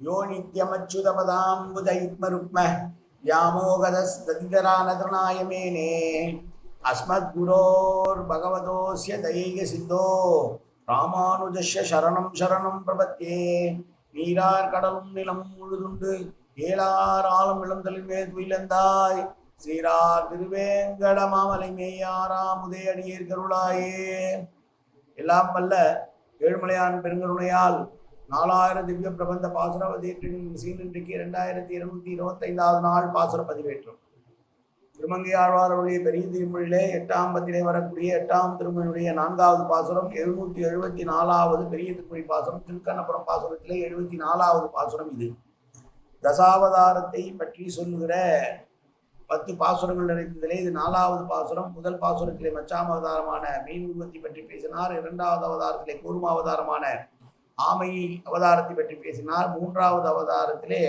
யோ நித்யமச்சுதபதாம்புதைத்மருக்ம யாமோகதஸ்ததிதரானதனாய மேனே அஸ்மத்குரோர் பகவதோஸ்ய தயைக சித்தோ ராமானுஜஸ்ய சரணம் சரணம் பிரபத்தே நீரார் கடலும் நிலமும் முழுதுண்டு ஏழார் ஆலம் இளந்தலின் மேல் துயிலந்தாய் சீரார் திருவேங்கட மாமலை மேயாராமுதே அடியேற்கருளாயே எல்லாம் வல்ல ஏழ்மலையான் பெருங்கருணையால் நாலாயிரம் திவ்ய பிரபந்த பாசுர பதிவேற்றின் சீன் இன்றைக்கு இரண்டாயிரத்தி இருநூத்தி இருபத்தைந்தாவது நாள் பாசுர பதிவேற்றம். திருமங்கை ஆழ்வாரருடைய பெரிய திருமொழியிலே எட்டாம் பத்திலே வரக்கூடிய எட்டாம் திருமொழியுடைய நான்காவது பாசுரம் எழுநூத்தி எழுபத்தி நாலாவது பெரிய திருமொழி பாசுரம் திருக்கண்ணபுரம் பாசுரத்திலே எழுபத்தி நாலாவது பாசுரம் இது. தசாவதாரத்தை பற்றி சொல்லுகிற பத்து பாசுரங்கள் நிறைந்ததிலே இது நாலாவது பாசுரம். முதல் பாசுரத்திலே மச்சாம் அவதாரமான மீன் உருவத்தை பற்றி பேசினார் இரண்டாவது அவதாரத்திலே கூர்ம அவதாரமான ஆமை அவதாரத்தை பற்றி பேசினார். மூன்றாவது அவதாரத்திலே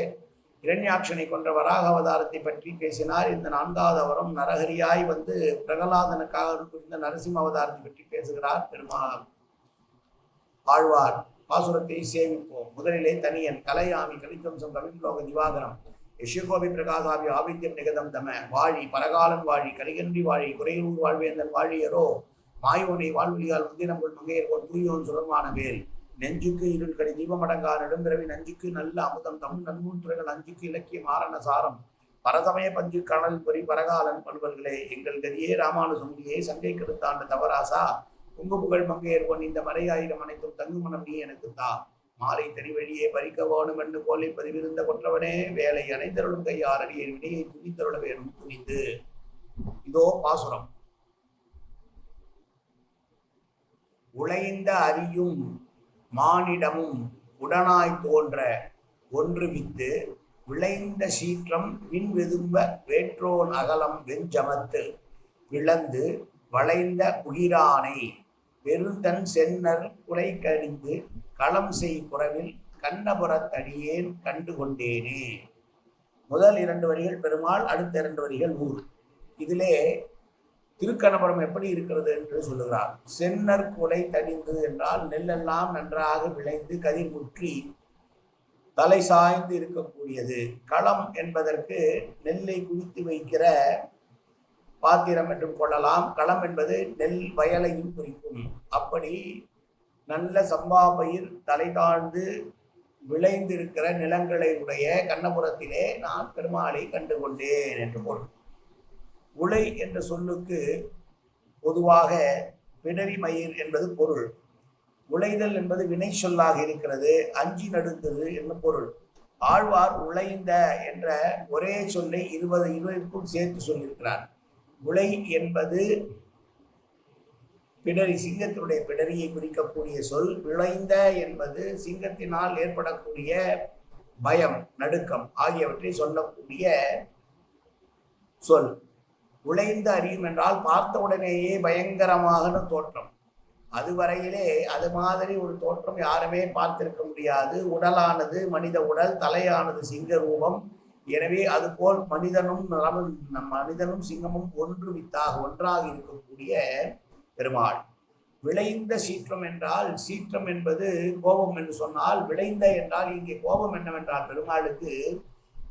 இரண்யாட்சனை கொன்ற வராக அவதாரத்தை பற்றி பேசினார். இந்த நான்காவது அவரம் நரஹரியாய் வந்து பிரகலாதனுக்காக புரிந்த நரசிம்ம அவதாரத்தை பற்றி பேசுகிறார் பெருமாள். ஆழ்வார் பாசுரத்தை சேவிப்போம் முதலிலே தனியன் கலையாமி கலித்தம்சம் ரவிலோக திவாகரம் யஷ்யகோபி பிரகாசாபி ஆவித்யம் நிகதம் தம வாழி பரகாலன் வாழி கலிகன்றி வாழி குறையூர் வாழ்வேந்தன் வாழியரோ மாயோனை வாழ்வழியால் முந்தினங்கள் மங்கையர்கோன் தூயோன் சுரமான வேல் நெஞ்சுக்கு இருள்கடி தீபமடங்கா நெடும்பிறவி நஞ்சுக்கு நல்ல அமுதம். தமிழ் நன்மூன் துறைகள் அஞ்சுக்கு இலக்கிய மாரண சாரம். பரதமய பஞ்சு கணல் பொறி பரகாலன் பல்வர்களே எங்கள் கதியே ராமானுசமுடியே சங்கை கெடுத்தாண்டு தவராசா. உங்கு புகழ் மங்கையர்கோன் இந்த மறையாயிரம் அனைத்தும் தங்குமணம் நீ எனக்கு தா. மாலை தனிவழியே பறிக்க வேணும் என்று கோலை பதிவிருந்த கொற்றவனே வேலை அனைத்தருளும் கையாரடியே வினையை துணித்தருள வேணும் துணிந்து. இதோ பாசுரம். உழைந்த அறியும் மானிடமும் உடனாய் தோன்ற ஒன்று வித்து விளைந்த சீற்றம் விண்வெதும்ப வேற்றோன் அகலம் வெஞ்சமத்து விளந்து வளைந்த உயிரானை பெருந்தன் சென்னர் குலை கடிந்து களம் செய் புறவில் கண்ணபுரத்தடியேன் கண்டு கொண்டேனே முதல் இரண்டு வரிகள் பெருமாள் அடுத்த இரண்டு வரிகள் ஊர். இதிலே திருக்கணபுரம் எப்படி இருக்கிறது என்று சொல்லுகிறார். சென்னர் கொலை தடிந்து என்றால் நெல்லெல்லாம் நன்றாக விளைந்து கதிர் முற்றி தலை சாய்ந்து இருக்கக்கூடியது. களம் என்பதற்கு நெல்லை குவித்து வைக்கிற பாத்திரம் என்றும் கொள்ளலாம். களம் என்பது நெல் வயலையும் குறிக்கும். அப்படி நல்ல சம்பா பயிர் தலை தாழ்ந்து விளைந்திருக்கிற நிலங்களை உடைய கண்ணபுரத்திலே நான் பெருமாளை கண்டு கொண்டேன் என்று பொருள். உலை என்ற சொல்லுக்கு பொதுவாக பிணறி மயிர் என்பது பொருள். உழைதல் என்பது வினை சொல்லாக இருக்கிறது அஞ்சி நடுந்தது என்று பொருள். ஆழ்வார் உழைந்த என்ற ஒரே சொல்லை இருபது இருவருக்கும் சேர்த்து சொல்லியிருக்கிறார். உலை என்பது பிடரி சிங்கத்தினுடைய பிடரியை குறிக்கக்கூடிய சொல். விளைந்த என்பது சிங்கத்தினால் ஏற்படக்கூடிய பயம் நடுக்கம் ஆகியவற்றை சொல்லக்கூடிய சொல். உழைந்து அறியும் என்றால் பார்த்த உடனேயே பயங்கரமாக தோற்றம். அதுவரையிலே அது மாதிரி ஒரு தோற்றம் யாருமே பார்த்திருக்க முடியாது. உடலானது மனித உடல் தலையானது சிங்க ரூபம். எனவே அதுபோல் மனிதனும் நலமும் நம் மனிதனும் சிங்கமும் ஒன்று வித்தாக ஒன்றாக இருக்கக்கூடிய பெருமாள். விளைந்த சீற்றம் என்றால் சீற்றம் என்பது கோபம் என்று சொன்னால் விளைந்த என்றால் இங்கே கோபம் என்னவென்றால் பெருமாளுக்கு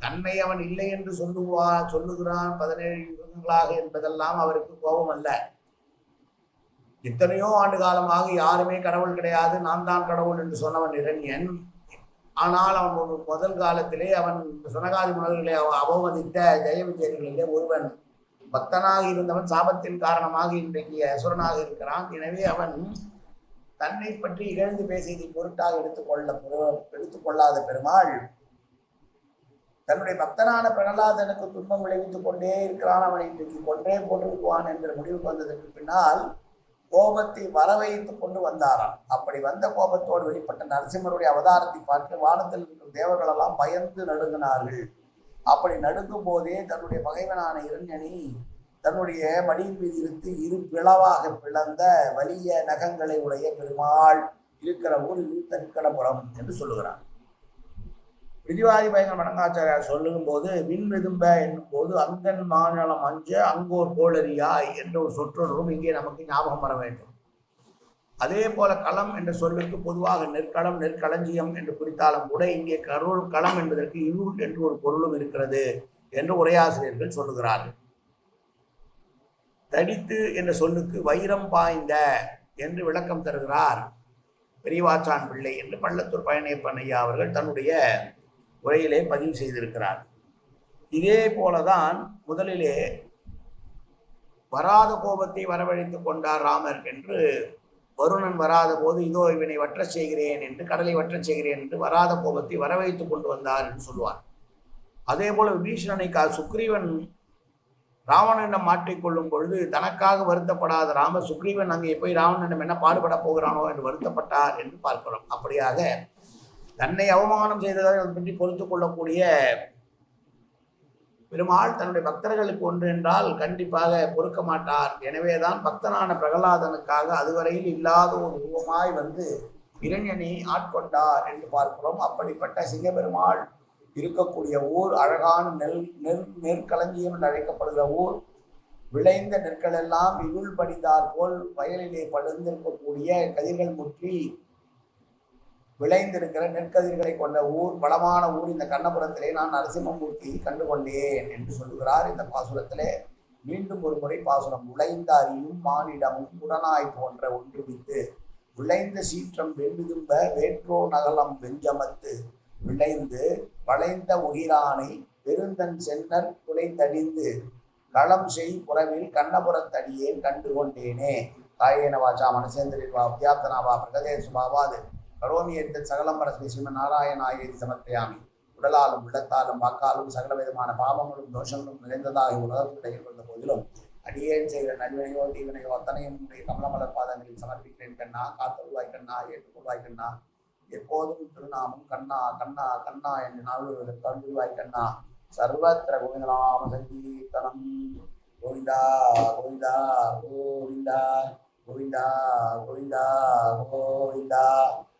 தன்னை அவன் இல்லை என்று சொல்லுவா சொல்லுகிறான் பதினேழு யுகங்களாக என்பதெல்லாம் அவருக்கு கோபம் அல்ல எத்தனையோ ஆண்டு காலமாக யாருமே கடவுள் கிடையாது நான் தான் கடவுள் என்று சொன்னவன் இரண்யன். ஆனால் அவன் ஒரு முதல் காலத்திலே அவன் சுனகாதி முனர்களை அவமதித்த ஜெய விஜயர்களிலே ஒருவன். பக்தனாக இருந்தவன் சாபத்தின் காரணமாக இன்றைக்கு அசுரனாக இருக்கிறான். எனவே அவன் தன்னை பற்றி இகழ்ந்து பேசியதை பொருட்டாக எடுத்துக்கொள்ள எடுத்துக்கொள்ளாத பெருமாள் தன்னுடைய பக்தனான பிரகலாதனுக்கு துன்பம் விளைவித்துக் கொண்டே இருக்கிறான். அவனை இன்றைக்கு கொன்றே போட்டிருக்குவான் என்கிற முடிவுக்கு வந்ததற்கு பின்னால் கோபத்தை வரவைத்து கொண்டு வந்தாராம். அப்படி வந்த கோபத்தோடு வெளிப்பட்ட நரசிம்மருடைய அவதாரத்தை பார்த்து வானத்தில் இருக்கும் தேவர்களெல்லாம் பயந்து நடுங்கினார்கள். அப்படி நடுங்கும் போதே தன்னுடைய பகைவனான இரண்யனி தன்னுடைய மடியின் மீது இருந்து இரு பிளவாக பிளந்த வலிய நகங்களை உடைய பெருமாள் இருக்கிற ஊர் இரு தனிக்கடபுரம் என்று சொல்லுகிறான். பிரிதிவாதி பயங்கர மடங்காச்சாரியார் சொல்லும் போது மின் விதும்ப என்னும் போது அங்கன் மாநிலம் அஞ்ச அங்கோர் கோளரியாய் என்ற ஒரு சொற்றொடரும் இங்கே நமக்கு ஞாபகம் வர வேண்டும். அதே போல களம் என்ற சொல்லுக்கு பொதுவாக நெற்களம் நெற்களஞ்சியம் என்று குறித்தாலும் கூட இங்கே கருள் களம் என்பதற்கு இருள் என்று ஒரு பொருளும் இருக்கிறது என்று உரையாசிரியர்கள் சொல்லுகிறார்கள். தடித்து என்ற சொல்லுக்கு வைரம் பாய்ந்த என்று விளக்கம் தருகிறார் பெரியவாச்சான் பிள்ளை என்று பள்ளத்தூர் பழனியப்பன் ஐயா அவர்கள் தன்னுடைய உரையிலே பதிவு செய்திருக்கிறார். இதே போலதான் முதலிலே வராத கோபத்தை வரவழைத்து கொண்டார் ராமர் என்று வருணன் வராத போது இதோ இவனை வற்றச் செய்கிறேன் என்று கடலை வற்றச் செய்கிறேன் என்று வராத கோபத்தை வரவைத்து கொண்டு வந்தார் என்று சொல்லுவார் அதே போல விபீஷணனை கா சுக்ரீவன் ராவணனிடம் மாற்றிக்கொள்ளும் பொழுது தனக்காக வருத்தப்படாத ராம சுக்ரீவன் அங்கே போய் ராவணனிடம் என்ன பாடுபட போகிறானோ? என்று வருத்தப்பட்டார் என்று பார்க்கிறோம். அப்படியாக தன்னை அவமானம் செய்ததை அதை பற்றி பொறுத்து கொள்ளக்கூடிய பெருமாள் தன்னுடைய பக்தர்களுக்கு ஒன்று என்றால் கண்டிப்பாக பொறுக்க மாட்டார். எனவேதான் பக்தனான பிரகலாதனுக்காக அதுவரையில் இல்லாத ஒரு உருவமாய் வந்து இரண்யனை ஆட்கொண்டார் என்று பார்க்கிறோம். அப்படிப்பட்ட சிங்கபெருமாள் இருக்கக்கூடிய ஊர் அழகான நெல் நெல் நெற்களஞ்சியம் என்று அழைக்கப்படுகிற ஊர் விளைந்த நெற்களெல்லாம் இருள் படிந்தார் போல் வயலிலே படுந்திருக்கக்கூடிய கதிர்கள் முற்றி விளைந்திருக்கிற நெற்கதிர்களை கொண்ட ஊர் வளமான ஊர் இந்த கண்ணபுரத்திலே நான் நரசிம்மமூர்த்தியை கண்டு கொண்டேன் என்று சொல்லுகிறார். இந்த பாசுரத்திலே மீண்டும் ஒரு முறை பாசுரம் உழைந்த அறியும் மானிடமும் உடனாய் போன்ற ஒன்றுவித்து விளைந்த சீற்றம் வெண்மிதும்ப வேற்றோ நகலம் வெஞ்சமத்து விளைந்து வளைந்த உயிரானை பெருந்தன் சென்னர் குலைத்தடிந்து களம் செய் புறவில் கண்ணபுரத்தடியேன் கண்டு கொண்டேனே காயேன வாச்சா மனசேந்திரிவா அத்தியாப்தனாவா பிரகதேசுபாவாது கரோமி என்ற சகலம் பரஸ்மி நாராயண நாராயணாயேதி சமர்ப்பயாமி. உடலாலும் உள்ளத்தாலும் வாக்காலும் சகல விதமான பாவங்களும் தோஷங்களும் நிறைந்ததாக உலகத்தில் கொண்ட போதிலும் அடியேன் செய்கிற நல்வினையோ தீவினையோ அத்தனையும் உடைய கமலமலர் பாதங்களில் சமர்ப்பிக்கிறேன் கண்ணா காத்தருவாய் கண்ணா ஏற்றுக்கொள்வாய் கண்ணா. எப்போதும் திருநாமம் கண்ணா கண்ணா கண்ணா என்று நாள்வதற்கு கண்டுவாய் கண்ணா. சர்வத்திர கோவிந்தநாம சங்கீர்த்தனம். கோவிந்தா கோவிந்தா கோவிந்தா கோவிந்தா கோவிந்தா கோவிந்தா.